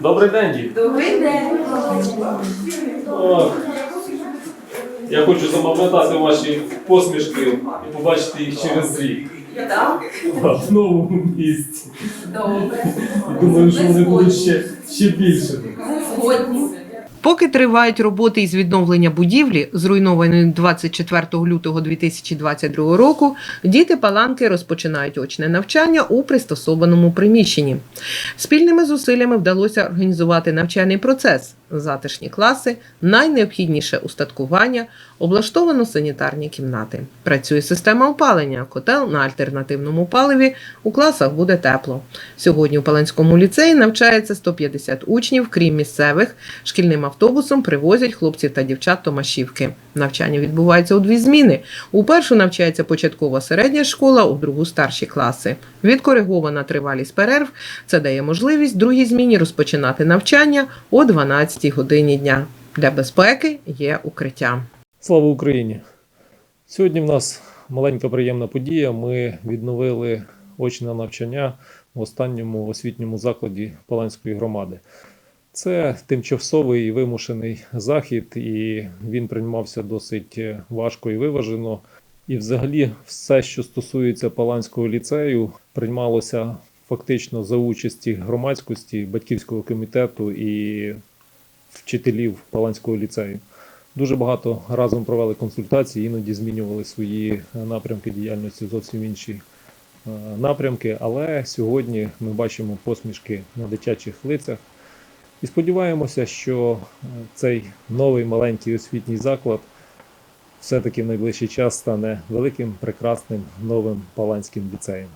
Добрий день, дід. Добрий день. Ох, Я хочу запам'ятати ваші посмішки і побачити їх через рік. Так, В новому місці. добре. Думаю, що вони будуть ще, ще більше. Згодні. Поки тривають роботи із відновлення будівлі, зруйнованої 24 лютого 2022 року, діти Паланки розпочинають очне навчання у пристосованому приміщенні. Спільними зусиллями вдалося організувати навчальний процес, затишні класи, найнеобхідніше устаткування, облаштовано санітарні кімнати. Працює система опалення, котел на альтернативному паливі. У класах буде тепло. Сьогодні у Паланському ліцеї навчається 150 учнів, крім місцевих. Шкільним автобусом привозять хлопців та дівчат Томашівки. Навчання відбувається у дві зміни. У першу навчається початкова середня школа, у другу старші класи. Відкоригована тривалість перерв. Це дає можливість другій зміні розпочинати навчання о 12 годині дня. Для безпеки є укриття. Слава Україні! Сьогодні в нас маленька приємна подія. Ми відновили очне навчання в останньому освітньому закладі Паланської громади. Це тимчасовий вимушений захід, і він приймався досить важко і виважено. І, взагалі, все, що стосується Паланського ліцею, приймалося фактично за участі громадськості, батьківського комітету і вчителів Паланського ліцею. Дуже багато разом провели консультації, іноді змінювали свої е, напрямки діяльності зовсім інші е, напрямки. Але сьогодні ми бачимо посмішки на дитячих лицях і сподіваємося, що е, цей новий маленький освітній заклад все-таки в найближчий час стане великим, прекрасним новим паланським ліцеєм.